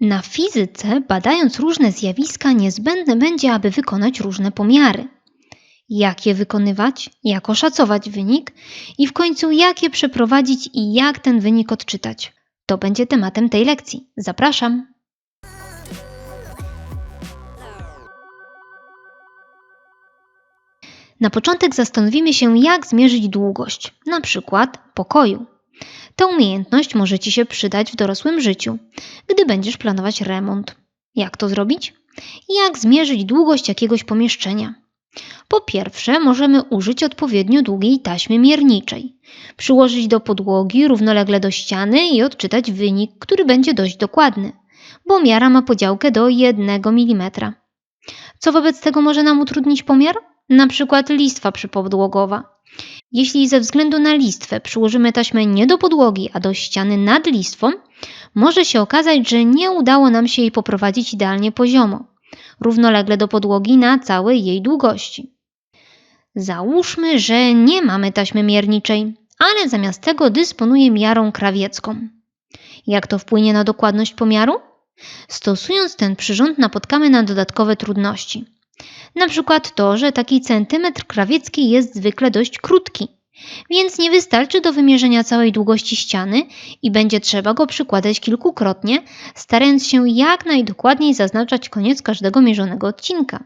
Na fizyce, badając różne zjawiska, niezbędne będzie, aby wykonać różne pomiary. Jak je wykonywać, jak oszacować wynik i w końcu jak je przeprowadzić i jak ten wynik odczytać. To będzie tematem tej lekcji. Zapraszam. Na początek zastanowimy się, jak zmierzyć długość, na przykład pokoju. Ta umiejętność może Ci się przydać w dorosłym życiu, gdy będziesz planować remont. Jak to zrobić? Jak zmierzyć długość jakiegoś pomieszczenia? Po pierwsze, możemy użyć odpowiednio długiej taśmy mierniczej, przyłożyć do podłogi równolegle do ściany i odczytać wynik, który będzie dość dokładny, bo miara ma podziałkę do 1 mm. Co wobec tego może nam utrudnić pomiar? Na przykład listwa przypodłogowa. Jeśli ze względu na listwę przyłożymy taśmę nie do podłogi, a do ściany nad listwą, może się okazać, że nie udało nam się jej poprowadzić idealnie poziomo, równolegle do podłogi na całej jej długości. Załóżmy, że nie mamy taśmy mierniczej, ale zamiast tego dysponuję miarą krawiecką. Jak to wpłynie na dokładność pomiaru? Stosując ten przyrząd napotkamy na dodatkowe trudności. Na przykład to, że taki centymetr krawiecki jest zwykle dość krótki, więc nie wystarczy do wymierzenia całej długości ściany i będzie trzeba go przykładać kilkukrotnie, starając się jak najdokładniej zaznaczać koniec każdego mierzonego odcinka.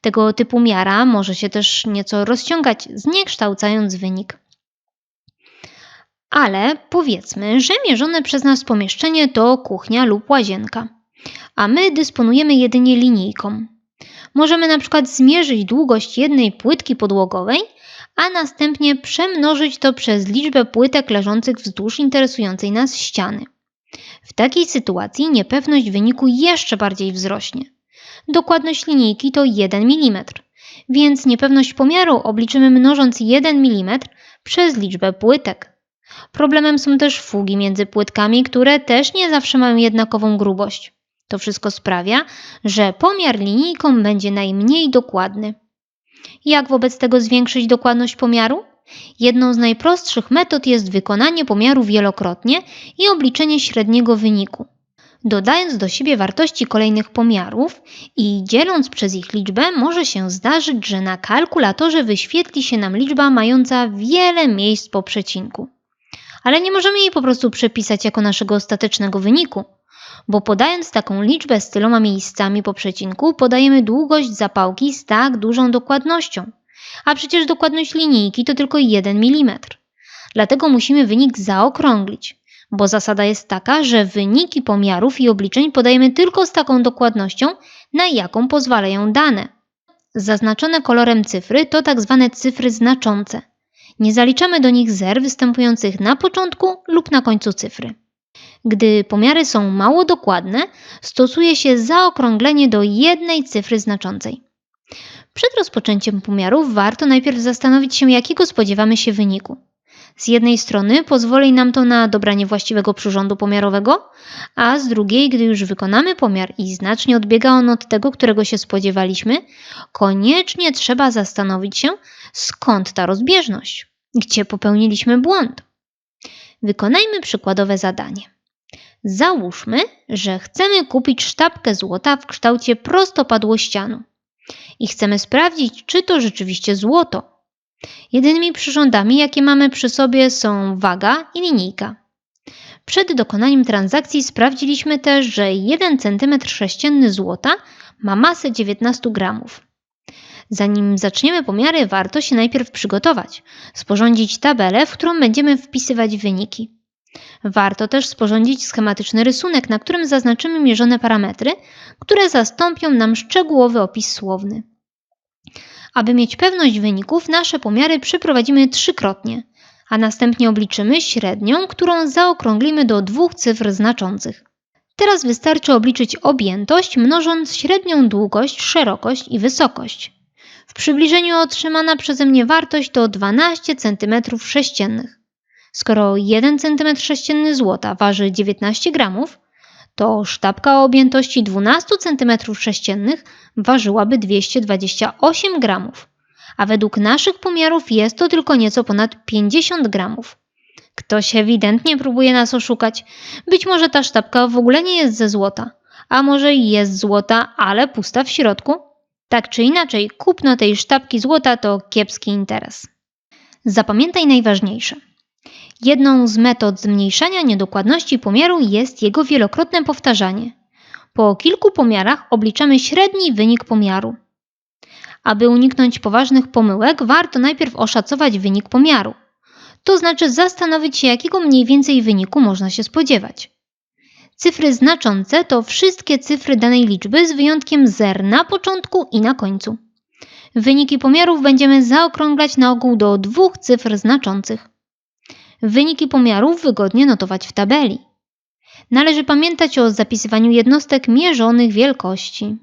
Tego typu miara może się też nieco rozciągać, zniekształcając wynik. Ale powiedzmy, że mierzone przez nas pomieszczenie to kuchnia lub łazienka, a my dysponujemy jedynie linijką. Możemy na przykład zmierzyć długość jednej płytki podłogowej, a następnie przemnożyć to przez liczbę płytek leżących wzdłuż interesującej nas ściany. W takiej sytuacji niepewność wyniku jeszcze bardziej wzrośnie. Dokładność linijki to 1 mm, więc niepewność pomiaru obliczymy mnożąc 1 mm przez liczbę płytek. Problemem są też fugi między płytkami, które też nie zawsze mają jednakową grubość. To wszystko sprawia, że pomiar linijką będzie najmniej dokładny. Jak wobec tego zwiększyć dokładność pomiaru? Jedną z najprostszych metod jest wykonanie pomiaru wielokrotnie i obliczenie średniego wyniku. Dodając do siebie wartości kolejnych pomiarów i dzieląc przez ich liczbę, może się zdarzyć, że na kalkulatorze wyświetli się nam liczba mająca wiele miejsc po przecinku. Ale nie możemy jej po prostu przepisać jako naszego ostatecznego wyniku bo podając taką liczbę z tyloma miejscami po przecinku, podajemy długość zapałki z tak dużą dokładnością. A przecież dokładność linijki to tylko 1 mm. Dlatego musimy wynik zaokrąglić, bo zasada jest taka, że wyniki pomiarów i obliczeń podajemy tylko z taką dokładnością, na jaką pozwalają dane. Zaznaczone kolorem cyfry to tak zwane cyfry znaczące. Nie zaliczamy do nich zer występujących na początku lub na końcu cyfry. Gdy pomiary są mało dokładne, stosuje się zaokrąglenie do jednej cyfry znaczącej. Przed rozpoczęciem pomiarów warto najpierw zastanowić się, jakiego spodziewamy się wyniku. Z jednej strony pozwoli nam to na dobranie właściwego przyrządu pomiarowego, a z drugiej, gdy już wykonamy pomiar i znacznie odbiega on od tego, którego się spodziewaliśmy, koniecznie trzeba zastanowić się, skąd ta rozbieżność, gdzie popełniliśmy błąd. Wykonajmy przykładowe zadanie. Załóżmy, że chcemy kupić sztabkę złota w kształcie prostopadłościanu i chcemy sprawdzić, czy to rzeczywiście złoto. Jedynymi przyrządami, jakie mamy przy sobie są waga i linijka. Przed dokonaniem transakcji sprawdziliśmy też, że 1 cm sześcienny złota ma masę 19 gramów. Zanim zaczniemy pomiary, warto się najpierw przygotować, sporządzić tabelę, w którą będziemy wpisywać wyniki. Warto też sporządzić schematyczny rysunek, na którym zaznaczymy mierzone parametry, które zastąpią nam szczegółowy opis słowny. Aby mieć pewność wyników, nasze pomiary przeprowadzimy trzykrotnie, a następnie obliczymy średnią, którą zaokrąglimy do dwóch cyfr znaczących. Teraz wystarczy obliczyć objętość, mnożąc średnią długość, szerokość i wysokość. W przybliżeniu otrzymana przeze mnie wartość to 12 cm sześciennych. Skoro 1 cm sześcienny złota waży 19 gramów, to sztabka o objętości 12 cm sześciennych ważyłaby 228 gramów, a według naszych pomiarów jest to tylko nieco ponad 50 gramów. Ktoś ewidentnie próbuje nas oszukać. Być może ta sztabka w ogóle nie jest ze złota, a może jest złota, ale pusta w środku? Tak czy inaczej, kupno tej sztabki złota to kiepski interes. Zapamiętaj najważniejsze. Jedną z metod zmniejszania niedokładności pomiaru jest jego wielokrotne powtarzanie. Po kilku pomiarach obliczamy średni wynik pomiaru. Aby uniknąć poważnych pomyłek, warto najpierw oszacować wynik pomiaru. To znaczy zastanowić się, jakiego mniej więcej wyniku można się spodziewać. Cyfry znaczące to wszystkie cyfry danej liczby z wyjątkiem zer na początku i na końcu. Wyniki pomiarów będziemy zaokrąglać na ogół do dwóch cyfr znaczących. Wyniki pomiarów wygodnie notować w tabeli. Należy pamiętać o zapisywaniu jednostek mierzonych wielkości.